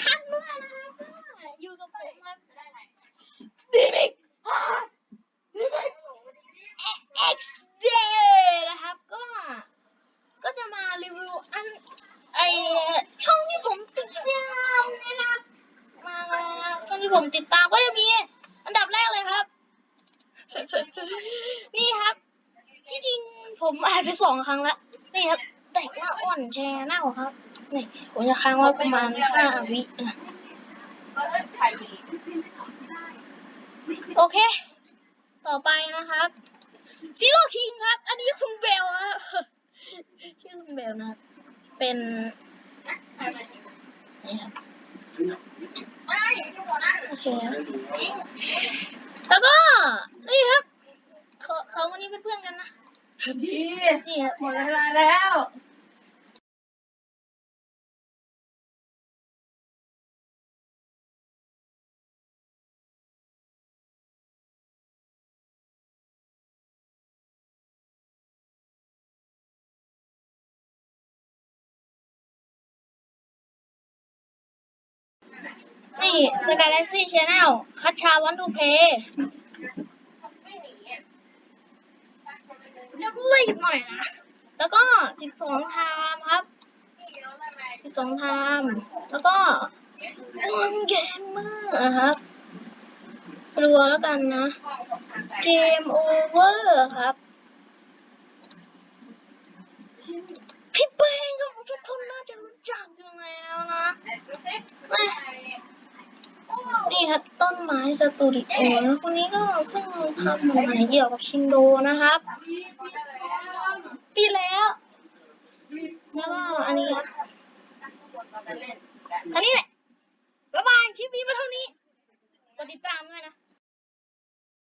ชันด้วยนะครับอยู่กับผมครับดีมิกดีมิกเอ็กซ์เดนะครับ ก็ ก็จะมารีวิวอันไอช่องที่ผมติดตามนะครับมาเลยนะครับช่องที่ผมติดตามก็จะมี อันดับแรกเลยครับ นี่ครับ ที่จริงผมอ่านไปสองครั้งแล้วนี่ครับ แต่งหน้าอ่อนแชร์หน้าครับ นี่ผมจะค้างไว้ประมาณห้าวินะโอเค ต่อไปนะครับซีโร่คิงครับ อันนี้คุณเบลครับชื่อคุณเบลนะครับเป็นนี่ครับโอเคครับแล้วก็นี่ครับขอสองคนนี้เป็นเพื่อนกันนะพี่นี่ครับหมดเวลาแล้ว สกายแล็กซี่ชาแนลคัชชาวันทูเพย์จะรีบหน่อยนะ แล้วก็สิบสองไทม์ครับสิบสองไทม์แล้วก็วันเกมเมอร์ครับรัวแล้วกันนะ เกมโอเวอร์ครับ พี่เป้งก็ทุกคนน่าจะรู้จักอยู่แล้วนะ นี่ครับ ต้นไม้สตูดิโอนะคนนี้ก็เพิ่งทำหม่เกี่ยวกับชิงโดนะครับปีแล้วแล้วก็อันนี้อันนี้แหละ